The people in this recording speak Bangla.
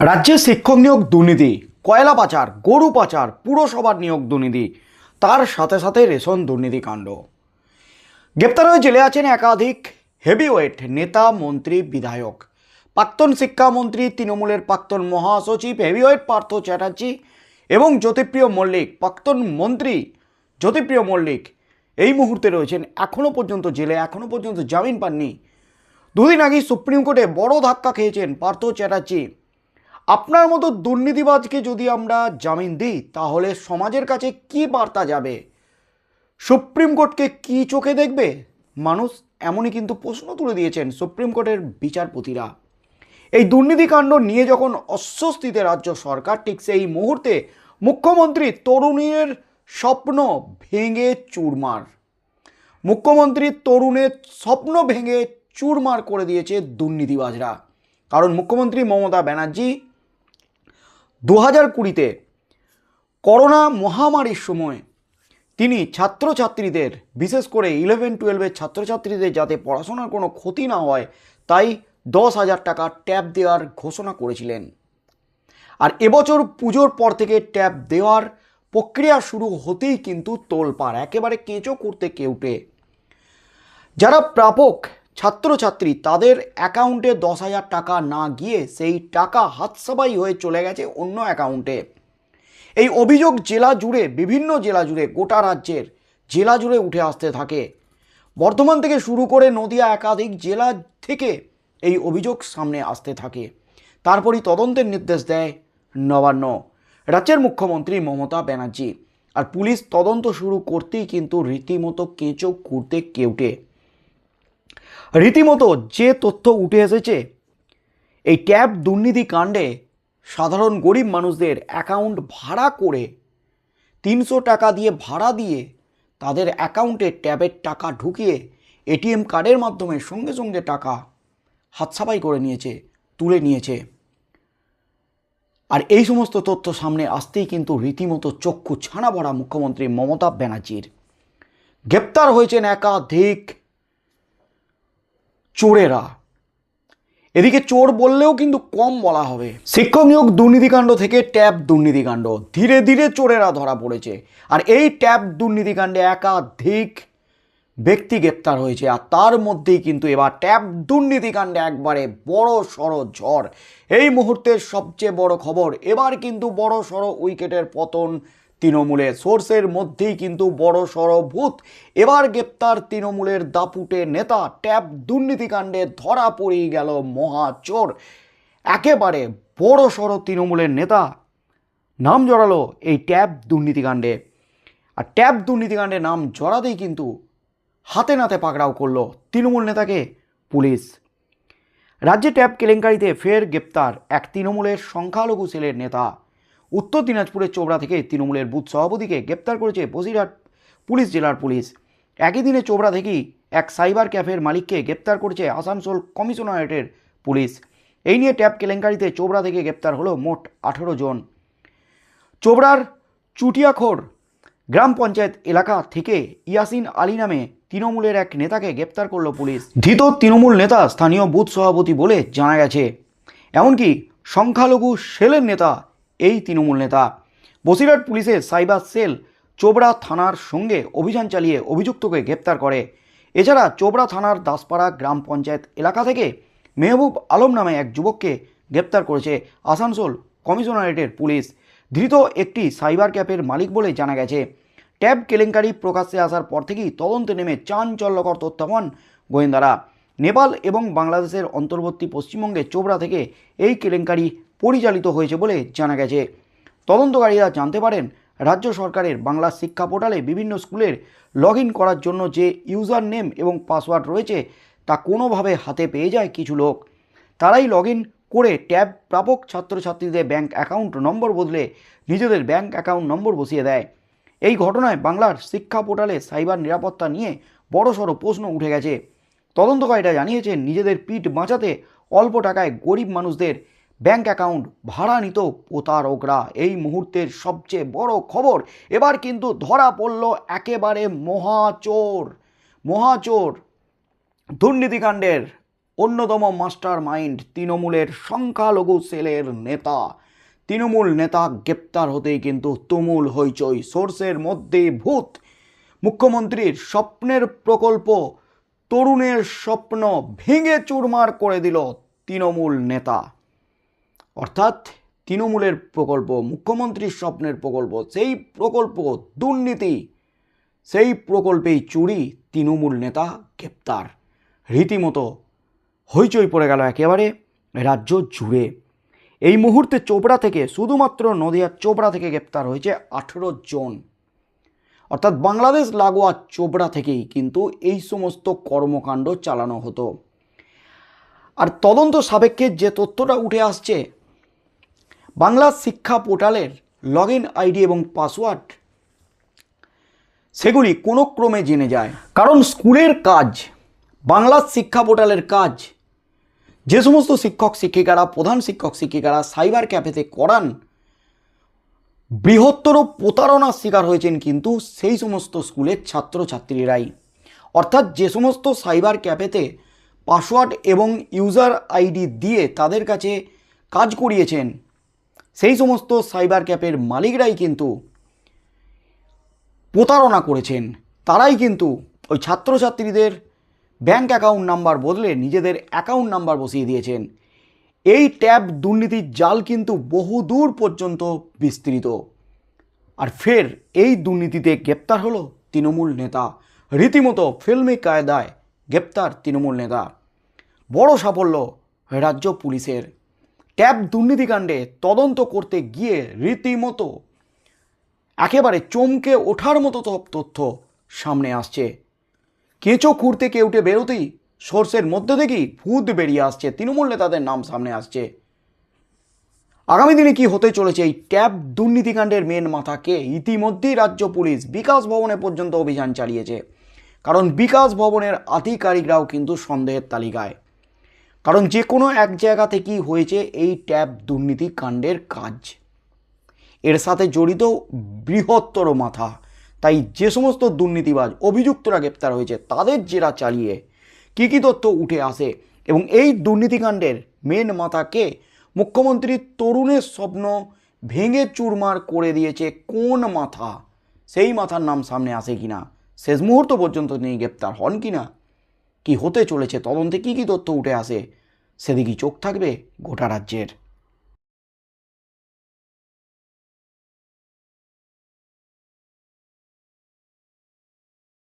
রাজ্যে শিক্ষক নিয়োগ দুর্নীতি, কয়লা পাচার, গরু পাচার, পুরসভার নিয়োগ দুর্নীতি, তার সাথে সাথে রেশন দুর্নীতি কাণ্ড। গ্রেপ্তার হয়ে জেলে আছেন একাধিক হেভিওয়েট নেতা, মন্ত্রী, বিধায়ক। প্রাক্তন শিক্ষামন্ত্রী তৃণমূলের প্রাক্তন মহাসচিব হেভিওয়েট পার্থ চ্যাটার্জি এবং জ্যোতিপ্রিয় মল্লিক, প্রাক্তন মন্ত্রী জ্যোতিপ্রিয় মল্লিক এই মুহূর্তে রয়েছেন। এখনও পর্যন্ত জেলে এখনও পর্যন্ত জামিন পাননি। দুদিন আগে সুপ্রিম কোর্টে বড় ধাক্কা খেয়েছেন পার্থ চ্যাটার্জি। আপনার মতো দুর্নীতিবাজকে যদি আমরা জামিন দিই, তাহলে সমাজের কাছে কি বার্তা যাবে? সুপ্রিম কোর্টকে কি চোখে দেখবে? মানুষ এমনই কিন্তু প্রশ্ন তুলে দিয়েছেন সুপ্রিম কোর্টের বিচারপতিরা। এই দুর্নীতিকাণ্ড নিয়ে যখন অস্বস্তিতে রাজ্য সরকার, ঠিক সেই মুহূর্তে মুখ্যমন্ত্রী তরুণীর স্বপ্ন ভেঙে চুরমার। মুখ্যমন্ত্রী তরুণের স্বপ্ন ভেঙে চুরমার করে দিয়েছে দুর্নীতিবাজরা। কারণ মুখ্যমন্ত্রী মমতা ব্যানার্জি দু হাজার কুড়িতে করোনা মহামারীর সময় তিনি ছাত্রছাত্রীদের, বিশেষ করে ইলেভেন টুয়েলভের ছাত্রছাত্রীদের যাতে পড়াশোনার কোনো ক্ষতি না হয়, তাই দশ হাজার টাকা ট্যাব দেওয়ার ঘোষণা করেছিলেন। আর এবছর পুজোর পর থেকে ট্যাব দেওয়ার প্রক্রিয়া শুরু হতেই কিন্তু তোলপাড়, একেবারে কেঁচো করতে কেউটে। যারা প্রাপক ছাত্রছাত্রী তাদের অ্যাকাউন্টে দশ হাজার টাকা না গিয়ে সেই টাকা হাতসাবাই হয়ে চলে গেছে অন্য অ্যাকাউন্টে। এই অভিযোগ জেলা জুড়ে, বিভিন্ন জেলা জুড়ে, গোটা রাজ্যের জেলা জুড়ে উঠে আসতে থাকে। বর্ধমান থেকে শুরু করে নদিয়া একাধিক জেলা থেকে এই অভিযোগ সামনে আসতে থাকে। তারপরই তদন্তের নির্দেশ দেয় নবান্ন। রাজ্যের মুখ্যমন্ত্রী মমতা ব্যানার্জি। আর পুলিশ তদন্ত শুরু করতেই কিন্তু রীতিমতো কেঁচো কুড়তে কেউটে। রীতিমতো যে তথ্য উঠে এসেছে, এই ট্যাব দুর্নীতি কাণ্ডে সাধারণ গরিব মানুষদের অ্যাকাউন্ট ভাড়া করে তিনশো টাকা দিয়ে ভাড়া দিয়ে তাদের অ্যাকাউন্টে ট্যাবের টাকা ঢুকিয়ে এটিএম কার্ডের মাধ্যমে সঙ্গে সঙ্গে টাকা হাতসাফাই করে নিয়েছে, তুলে নিয়েছে। আর এই সমস্ত তথ্য সামনে আসতেই কিন্তু রীতিমতো চক্ষু ছানা ভরা মুখ্যমন্ত্রী মমতা ব্যানার্জির। গ্রেপ্তার হয়েছেন একাধিক চোরেরা। এদিকে চোর বললেও কিন্তু কম বলা হবে। শিক্ষক নিয়োগ দুর্নীতিকাণ্ড থেকে ট্যাব দুর্নীতিকাণ্ড। ধীরে ধীরে চোরেরা ধরা পড়েছে। আর এই ট্যাব দুর্নীতিকাণ্ডে একাধিক ব্যক্তি গ্রেপ্তার হয়েছে। আর তার মধ্যেই কিন্তু এবার ট্যাব দুর্নীতিকাণ্ডে একবারে বড় সড়ো ঝড়। এই মুহূর্তের সবচেয়ে বড় খবর, এবার কিন্তু বড় সড়ো উইকেটের পতন তৃণমূলের সোর্সের মধ্যেই কিন্তু বড় সড়ো ভূত এবার গ্রেপ্তার তৃণমূলের দাপুটে নেতা ট্যাব দুর্নীতিকাণ্ডে ধরা পড়েই গেল মহাচোর একেবারে বড় সড় তৃণমূলের নেতা নাম জড়ালো এই ট্যাব দুর্নীতিকাণ্ডে। আর ট্যাব দুর্নীতিকাণ্ডে নাম জড়াতেই কিন্তু হাতে নাতে পাকড়াও করল তৃণমূল নেতাকে পুলিশ। রাজ্যে ট্যাব কেলেঙ্কারিতে ফের গ্রেপ্তার এক তৃণমূলের সংখ্যালঘু সেলের নেতা। উত্তর দিনাজপুরের চোবড়া থেকে তৃণমূলের বুথ সভাপতিকে গ্রেপ্তার করেছে বসিরহাট পুলিশ জেলার পুলিশ। একই দিনে চোবড়া থেকেই এক সাইবার ক্যাফের মালিককে গ্রেপ্তার করেছে আসানসোল কমিশনারেটের পুলিশ। এই নিয়ে ট্যাব কেলেঙ্কারিতে চোবড়া থেকে গ্রেপ্তার হলো মোট আঠেরো জন। চোবড়ার চুটিয়াখোর গ্রাম পঞ্চায়েত এলাকা থেকে ইয়াসিন আলী নামে তৃণমূলের এক নেতাকে গ্রেপ্তার করল পুলিশ। ধৃত তৃণমূল নেতা স্থানীয় বুথ সভাপতি বলে জানা গেছে। এমনকি সংখ্যালঘু সেলের নেতা এই তৃণমূল নেতা। বসিরহাট পুলিশের সাইবার সেল চোবড়া থানার সঙ্গে অভিযান চালিয়ে অভিযুক্তকে গ্রেপ্তার করে। এছাড়া চোবড়া থানার দাসপাড়া গ্রাম পঞ্চায়েত এলাকা থেকে মেহবুব আলম নামে এক যুবককে গ্রেপ্তার করেছে আসানসোল কমিশনারেটের পুলিশ। ধৃত একটি সাইবার ক্যাফের মালিক বলে জানা গেছে। ট্যাব কেলেঙ্কারি প্রকাশ্যে আসার পর থেকেই তদন্তে নেমে চাঞ্চল্যকর তথ্য পান গোয়েন্দারা। নেপাল এবং বাংলাদেশের অন্তর্বর্তী পশ্চিমবঙ্গে চোবড়া থেকে এই কেলেঙ্কারি পরিচালিত হয়েছে বলে জানা গেছে। তদন্তকারীরা জানতে পারেন, রাজ্য সরকারের বাংলা শিক্ষা পোর্টালে বিভিন্ন স্কুলের লগ করার জন্য যে ইউজার নেম এবং পাসওয়ার্ড রয়েছে, তা কোনোভাবে হাতে পেয়ে যায় কিছু লোক। তারাই লগ করে ট্যাব প্রাপক ছাত্রছাত্রীদের ব্যাংক অ্যাকাউন্ট নম্বর বদলে নিজেদের ব্যাংক অ্যাকাউন্ট নম্বর বসিয়ে দেয়। এই ঘটনায় বাংলার শিক্ষা পোর্টালে সাইবার নিরাপত্তা নিয়ে বড়সড় প্রশ্ন উঠে গেছে। তদন্তকারীরা জানিয়েছেন, নিজেদের পিঠ বাঁচাতে অল্প টাকায় গরিব মানুষদের ব্যাংক অ্যাকাউন্ট ভাড়া নিত প্রতারকরা। এই মুহূর্তের সবচেয়ে বড় খবর, এবার কিন্তু ধরা পড়ল একেবারে মহাচোর মহাচোর দুর্নীতিকাণ্ডের অন্যতম মাস্টার মাইন্ড তৃণমূলের সংখ্যালঘু সেলের নেতা। তৃণমূল নেতা গ্রেপ্তার হতেই কিন্তু তুমুল হইচই। সোর্সের মধ্যে ভূত, মুখ্যমন্ত্রীর স্বপ্নের প্রকল্প, তরুণের স্বপ্ন ভেঙে চুরমার করে দিল তৃণমূল নেতা। অর্থাৎ তৃণমূলের প্রকল্প, মুখ্যমন্ত্রীর স্বপ্নের প্রকল্প, সেই প্রকল্প, দুর্নীতি, সেই প্রকল্পেই চুরি তৃণমূল নেতা গ্রেপ্তার। রীতিমতো হইচই পড়ে গেল একেবারে রাজ্য জুড়ে। এই মুহূর্তে চোপড়া থেকে, শুধুমাত্র নদিয়ার চোপড়া থেকে গ্রেপ্তার হয়েছে আঠেরো জন। অর্থাৎ বাংলাদেশ লাগোয়া চোপড়া থেকেই কিন্তু এই সমস্ত কর্মকাণ্ড চালানো হতো। আর তদন্ত সাপেক্ষে যে তথ্যটা উঠে আসছে বাংলা শিক্ষা পোর্টালের লগ আইডি এবং পাসওয়ার্ড সেগুলি কোনো ক্রমে জেনে যায়। কারণ স্কুলের কাজ, বাংলা শিক্ষা পোর্টালের কাজ, যে সমস্ত শিক্ষক শিক্ষিকারা, প্রধান শিক্ষক শিক্ষিকারা সাইবার ক্যাফেতে করান, বৃহত্তর প্রতারণার শিকার হয়েছেন কিন্তু সেই সমস্ত স্কুলের ছাত্রছাত্রীরাই। অর্থাৎ যে সমস্ত সাইবার ক্যাফেতে পাসওয়ার্ড এবং ইউজার আইডি দিয়ে তাদের কাছে কাজ করিয়েছেন সেই সমস্ত সাইবার ক্যাফের মালিকরাই কিন্তু প্রতারণা করেছেন। তারাই কিন্তু ওই ছাত্রছাত্রীদের ব্যাংক অ্যাকাউন্ট নাম্বার বদলে নিজেদের অ্যাকাউন্ট নাম্বার বসিয়ে দিয়েছেন। এই ট্যাব দুর্নীতির জাল কিন্তু বহু দূর পর্যন্ত বিস্তৃত। আর ফের এই দুর্নীতিতে গ্রেপ্তার হলো তৃণমূল নেতা। রীতিমতো ফিল্মি কায়দায় গ্রেপ্তার তৃণমূল নেতা। বড় সাফল্য রাজ্য পুলিশের। ট্যাব দুর্নীতিকাণ্ডে তদন্ত করতে গিয়ে রীতিমতো একেবারে চমকে ওঠার মতো সব তথ্য সামনে আসছে। কেঁচো খুঁড়তে কেউটে বেরোতেই সোর্সের মধ্যে থেকেই ভূত বেরিয়ে আসছে। তৃণমূল নেতাদের নাম সামনে আসছে। আগামী দিনে কি হতে চলেছে এই ট্যাব দুর্নীতিকাণ্ডের মেন মাথাকে? ইতিমধ্যেই রাজ্য পুলিশ বিকাশ ভবনে পর্যন্ত অভিযান চালিয়েছে। কারণ বিকাশ ভবনের আধিকারিকরাও কিন্তু সন্দেহের তালিকায়। কারণ যে কোনো এক জায়গা থেকেই হয়েছে এই ট্যাব দুর্নীতি কাণ্ডের কাজ। এর সাথে জড়িত বৃহত্তর মাথা। তাই যে সমস্ত দুর্নীতিবাজ, অভিযুক্তরা গ্রেপ্তার হয়েছে, তাদের জেরা চালিয়ে কী কী তথ্য উঠে আসে এবং এই দুর্নীতিকাণ্ডের মেন মাথাকে মুখ্যমন্ত্রীর তরুণের স্বপ্ন ভেঙে চুরমার করে দিয়েছে কোন মাথা? সেই মাথার নাম সামনে আসে কিনা? শেষ মুহূর্ত পর্যন্ত তিনি গ্রেপ্তার হন কিনা? কি হতে চলেছে? তদন্তে কী কী তথ্য উঠে আসে? সেদিকেই চোখ থাকবে গোটা রাজ্যের।